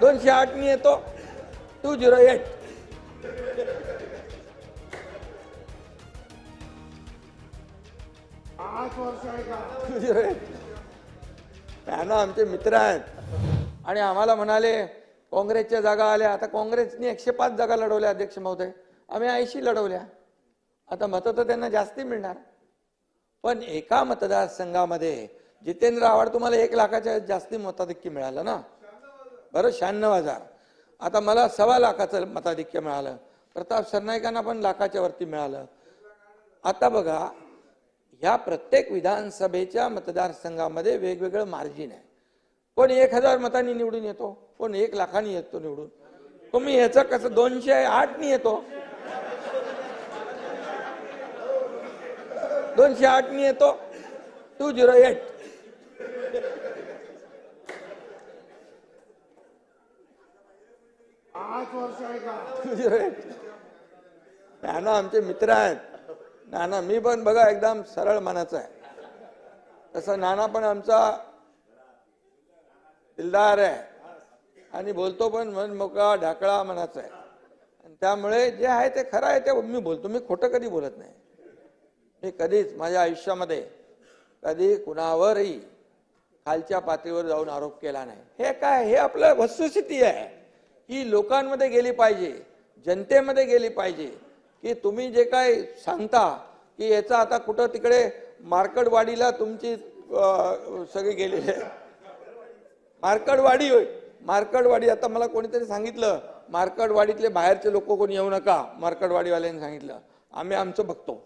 दोनशे आठनी येतो. Two zero eight two zero eight त्यांना आमचे मित्र आहेत. आणि आम्हाला म्हणाले काँग्रेसच्या जागा आल्या. आता काँग्रेसने एकशे पाच जागा लढवल्या अध्यक्ष महोदय. आम्ही ऐंशी लढवल्या. आता मतं तर त्यांना जास्ती मिळणार. पण एका मतदारसंघामध्ये जितेंद्र आव्हाड तुम्हाला एक लाखाच्या जास्ती मताधिक्य मिळालं ना? बरं शहाण्णव हजार. आता मला सव्वा लाखाचं मताधिक्य मिळालं. प्रताप सरनाईकांना पण लाखाच्या वरती मिळालं. आता बघा ह्या प्रत्येक विधानसभेच्या मतदारसंघामध्ये वेगवेगळं मार्जिन आहे. कोण एक हजार मतांनी निवडून येतो कोण एक लाखांनी येतो निवडून. तुम्ही ह्याचं कसं दोनशे आठनी येतो? दोनशे आठनी येतो? Two zero eight. Two zero eight नाना आमचे मित्र आहेत. नाना मी पण बघा एकदम सरळ मनाचा आहे. तसं नाना पण आमचा दिलदार आहे. आणि बोलतो पण मन मोकळा ढाकळा मनाचा आहे. आणि त्यामुळे जे आहे ते खरं आहे ते मी बोलतो. मी खोटं कधी बोलत नाही. मी कधीच माझ्या आयुष्यामध्ये कधी कुणावरही खालच्या पातळीवर जाऊन आरोप केला नाही. हे काय? हे आपलं वस्तुस्थिती आहे. ही लोकांमध्ये गेली पाहिजे जनतेमध्ये गेली पाहिजे की तुम्ही जे काय सांगता की याचा आता कुठं तिकडे मार्कडवाडीला तुमची सगळी गेलेली आहे. मार्कडवाडी होय. मार्कडवाडी आता मला कोणीतरी सांगितलं मार्कडवाडीतले बाहेरचे लोक कोणी येऊ नका मार्कडवाडीवाल्यांनी सांगितलं. आम्ही आमचं बघतो.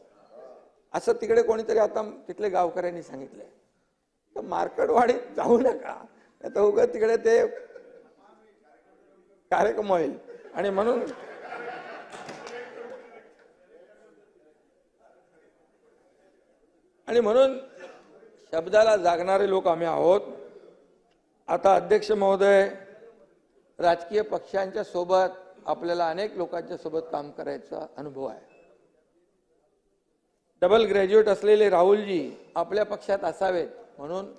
असं तिकडे कोणीतरी आता तिथले गावकऱ्यांनी सांगितलंय. तर मार्कडवाडीत जाऊ नका. तर उगं तिकडे ते कार्यक्रम होईल. आणि म्हणून आणि म्हणून शब्दाला जागणारे लोक आम्ही आहोत. आता अध्यक्ष महोदय राजकीय पक्षांच्या सोबत आपल्याला अनेक लोकांच्या सोबत काम करायचा अनुभव आहे. डबल ग्रॅज्युएट असलेले राहुलजी आपल्या पक्षात असावेत. म्हणून